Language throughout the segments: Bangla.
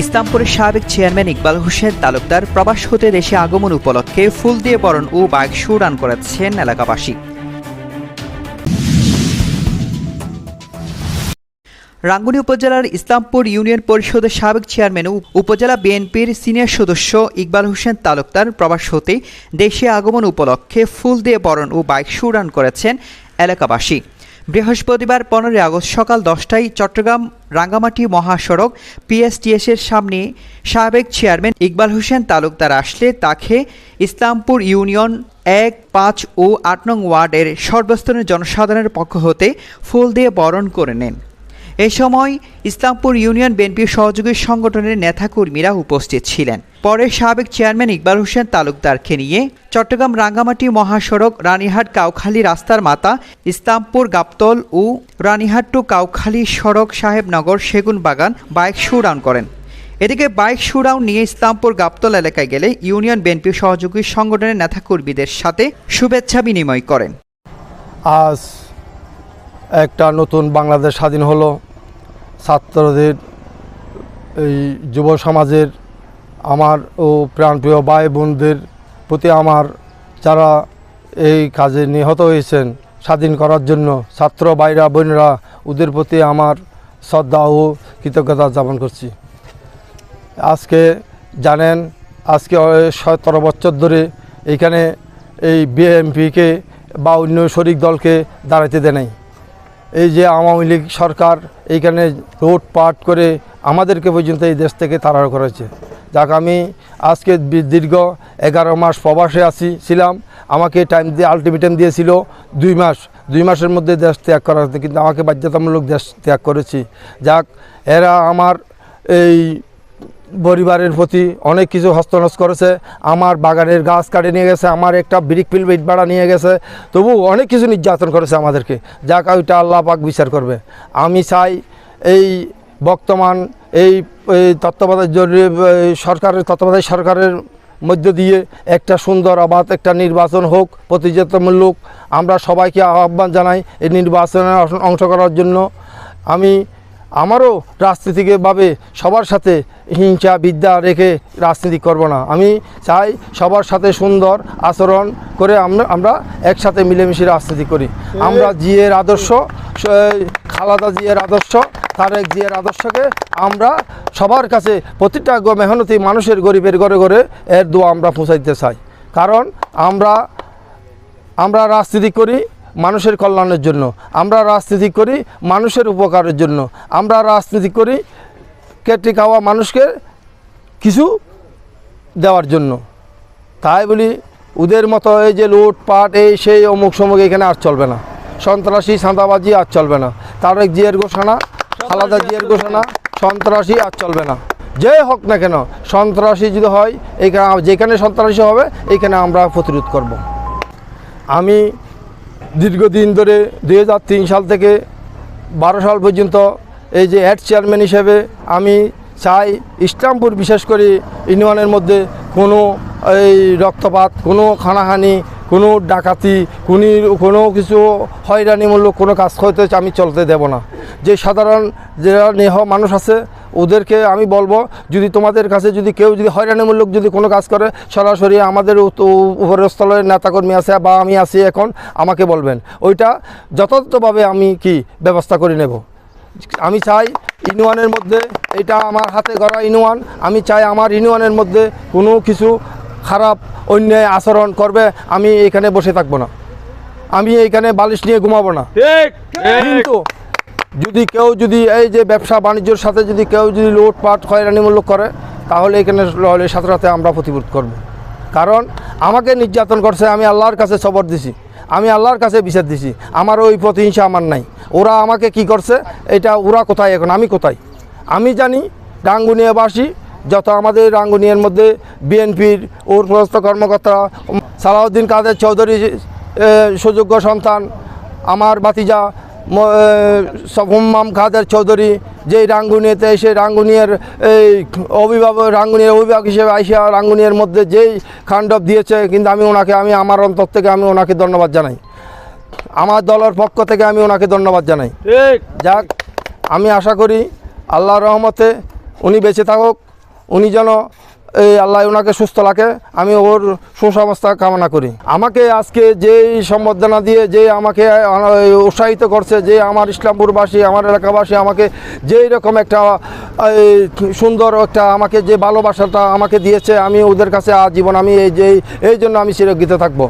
ইসলামপুরের সাবেক চেয়ারম্যান ইকবাল হোসেন তালুকদার প্রবাস হতে দেশে আগমন উপলক্ষে ফুল দিয়ে বরণ ও বাইক শো রান করেছেন এলাকাবাসী। রাঙ্গুনি উপজেলার ইসলামপুর ইউনিয়ন পরিষদের সাবেক চেয়ারম্যান ও উপজেলা বিএনপির সিনিয়র সদস্য ইকবাল হোসেন তালুকদার প্রবাস হতে দেশে আগমন উপলক্ষে ফুল দিয়ে বরণ ও বাইক শো রান করেছেন এলাকাবাসী। বৃহস্পতিবার পনেরোই আগস্ট সকাল দশটায় চট্টগ্রাম রাঙ্গামাটি মহাসড়ক পিএসটিএসের সামনে সাবেক চেয়ারম্যান ইকবাল হোসেন তালুকদার আসলে তাকে ইসলামপুর ইউনিয়ন এক, পাঁচ ও আট নং ওয়ার্ডের সর্বস্তরের জনসাধারণের পক্ষ হতে ফুল দিয়ে বরণ করে নেন। এ সময় ইসলামপুর ইউনিয়ন বিএনপির সহযোগী সংগঠনের নেতাকর্মীরা উপস্থিত ছিলেন। পরে সাবেক চেয়ারম্যান ইকবাল হোসেন তালুকদারকে নিয়ে চট্টগ্রাম রাঙ্গামাটি মহাসড়ক রানীহাট কাউখালী রাস্তার মাতা ইসলামপুর গাবতল ও রানীহাট টু কাউখালী সড়ক সাহেবনগর সেগুন বাগান বাইক শোডাউন করেন। এদিকে বাইক শোডাউন নিয়ে ইসলামপুর গাবতল এলাকায় গেলে ইউনিয়ন বিএনপির সহযোগী সংগঠনের নেতাকর্মীদের সাথে শুভেচ্ছা বিনিময় করেন। আজ একটা নতুন বাংলাদেশ স্বাধীন হলো। ছাত্রদের, এই যুব সমাজের, আমার ও প্রাণপ্রিয় ভাই বোনদের প্রতি আমার যারা এই কাজে নিহত হয়েছেন, স্বাধীন করার জন্য ছাত্র ভাইরা, বোনেরা, ওদের প্রতি আমার শ্রদ্ধা ও কৃতজ্ঞতা জ্ঞাপন করছি। আজকে জানেন, আজকে সতেরো বছর ধরে এইখানে এই বিএমপিকে বা অন্য শরিক দলকে দাঁড়াতে দেয় নাই। এই যে আওয়ামী লীগ সরকার এইখানে রোড পাট করে আমাদেরকে পর্যন্ত এই দেশ থেকে তাড়া করেছে। যাক, আমি আজকে দীর্ঘ এগারো মাস প্রবাসে আসি ছিলাম। আমাকে টাইম দিয়ে আলটিমেটাম দিয়েছিল দুই মাস। দুই মাসের মধ্যে দেশ ত্যাগ করা কিন্তু আমাকে বাধ্যতামূলক দেশ ত্যাগ করেছি। যাক, এরা আমার এই পরিবারের প্রতি অনেক কিছু হস্তনস করেছে। আমার বাগানের গাছ কাটে নিয়ে গেছে, আমার একটা ব্রিক পিল বেট ভাড়া নিয়ে গেছে। তবু অনেক কিছু নির্যাতন করেছে আমাদেরকে, যাক ওইটা আল্লাহ পাক বিচার করবে। আমি চাই এই বর্তমান এই তত্ত্বাবধায়ক জরুরি সরকারের, তত্ত্বাবধায়ক সরকারের মধ্য দিয়ে একটা সুন্দর আবাদ, একটা নির্বাচন হোক, প্রতিযোগিতামূলক। আমরা সবাইকে আহ্বান জানাই এই নির্বাচনে অংশ করার জন্য। আমি আমারও রাজনীতিকভাবে সবার সাথে হিংসা, বিদ্যা রেখে রাজনীতি করব না। আমি চাই সবার সাথে সুন্দর আচরণ করে আমরা আমরা একসাথে মিলেমিশে রাজনীতি করি। আমরা জিয়ের আদর্শ খালাদা জিয়ের আদর্শ, তারেক জিয়ের আদর্শকে আমরা সবার কাছে প্রতিটা মেহনতি মানুষের গরিবের ঘরে ঘরে এর দোয়া আমরা পৌঁছাইতে চাই। কারণ আমরা আমরা রাজনীতি করি মানুষের কল্যাণের জন্য। আমরা রাজনীতি করি মানুষের উপকারের জন্য। আমরা রাজনীতি করি কেটে খাওয়া মানুষকে কিছু দেওয়ার জন্য। তাই বলি, ওদের মতো এই যে লুটপাট, এই সেই অমুক সমুক এখানে আর চলবে না। সন্ত্রাসী, সাঁদাবাজি আর চলবে না। তারেক জিয়ের ঘোষণা আলাদা জিয়ের ঘোষণা, সন্ত্রাসী আর চলবে না। যে হোক না কেন, সন্ত্রাসী যদি হয় এইখানে যেখানে সন্ত্রাসী হবে এইখানে আমরা প্রতিরোধ করব। আমি দীর্ঘদিন ধরে দু হাজার তিন সাল থেকে বারো সাল পর্যন্ত এই যে অ্যাড চেয়ারম্যান হিসেবে আমি চাই ইসলামপুর বিশেষ করে ইউনিয়নের মধ্যে কোনো এই রক্তপাত, কোনো খানাহানি কোনো ডাকাতি, কোনো কোনো কিছু হয়রানিমূলক কোনো কাজ হইতে আমি চলতে দেব না। যে সাধারণ যারা নেহ মানুষ আছে, ওদেরকে আমি বলব, যদি তোমাদের কাছে যদি কেউ যদি হয়রানিমূলক যদি কোনো কাজ করে, সরাসরি আমাদের উত- উ- উপরের স্থলের নেতাকর্মী আছে বা আমি আছি এখন, আমাকে বলবেন। ওইটা যথাযথভাবে আমি কি ব্যবস্থা করে নেব? আমি চাই ইউনিয়নের মধ্যে, এটা আমার হাতে গড়া ইউনিয়ন, আমি চাই আমার ইউনিয়নের মধ্যে কোনো কিছু খারাপ অন্যায় আচরণ করবে আমি এখানে বসে থাকব না। আমি এইখানে বালিশ নিয়ে ঘুমাবো না। কিন্তু যদি কেউ যদি এই যে ব্যবসা বাণিজ্যের সাথে যদি কেউ যদি লুটপাট হয়রানিমূলক করে তাহলে এখানে লড়াইয়ের সাথে সাথে আমরা প্রতিরোধ করব। কারণ আমাকে নির্যাতন করছে আমি আল্লাহর কাছে সবর দিছি আমি আল্লাহর কাছে বিচার দিছি আমার ওই প্রতিহিংসা আমার নাই। ওরা আমাকে কি করছে? এটা ওরা কোথায় এখন? আমি কোথায়? আমি জানি রাঙ্গুনিয়াবাসী যত আমাদের রাঙ্গুনিয়ার মধ্যে বিএনপির উর্পস্ত কর্মকর্তা সালাউদ্দিন কাদের চৌধুরী সুযোগ্য সন্তান আমার ভাতিজা ম- এ, খাদের চৌধুরী যেই রাঙ্গুনিয়াতে এসে রাঙ্গুনিয়ার এই অভিভাবক রাঙ্গুনিয়ার অভিভাবক হিসেবে আইসা রাঙ্গুনিয়ার মধ্যে যেই খান্ডব দিয়েছে কিন্তু আমি ওনাকে আমি আমার অন্তর থেকে আমি ওনাকে ধন্যবাদ জানাই। আমার দলের পক্ষ থেকে আমি ওনাকে ধন্যবাদ জানাই। যাক আমি আশা করি আল্লাহর রহমতে উনি বেঁচে থাকুক। উনি যেন, এই আল্লাহ ওনাকে সুস্থ রাখে, আমি ওর সুস্বাস্থ্য কামনা করি। আমাকে আজকে যেই সম্বর্ধনা দিয়ে যে আমাকে উৎসাহিত করছে, যে আমার ইসলামপুরবাসী, আমার এলাকাবাসী আমাকে যেই রকম একটা সুন্দর একটা আমাকে যে ভালোবাসাটা আমাকে দিয়েছে, আমি ওদের কাছে আজীবন আমি এই যে, এই জন্য আমি চিরকৃত থাকব।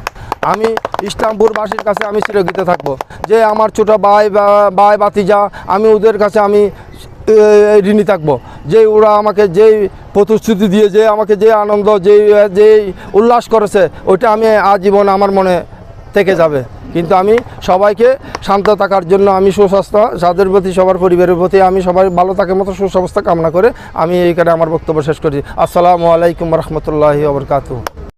আমি ইসলামপুরবাসীর কাছে আমি চিরকৃত থাকব। যে আমার ছোটো ভাই ভাই বাতিজা আমি ওদের কাছে আমি ঋণী থাকব। যে ওরা আমাকে যেই প্রতিশ্রুতি দিয়ে যে আমাকে যে আনন্দ যে যে উল্লাস করেছে, ওইটা আমি আজীবন আমার মনে থেকে যাবে। কিন্তু আমি সবাইকে শান্ত থাকার জন্য আমি সুস্বাস্থ্য, যাদের প্রতি, সবার পরিবারের প্রতি আমি সবাই ভালো থাকার মতো সুস্বাস্থ্য কামনা করে আমি এইখানে আমার বক্তব্য শেষ করি। আসসালামু আলাইকুম রহমতুল্লাহি আবরকাতু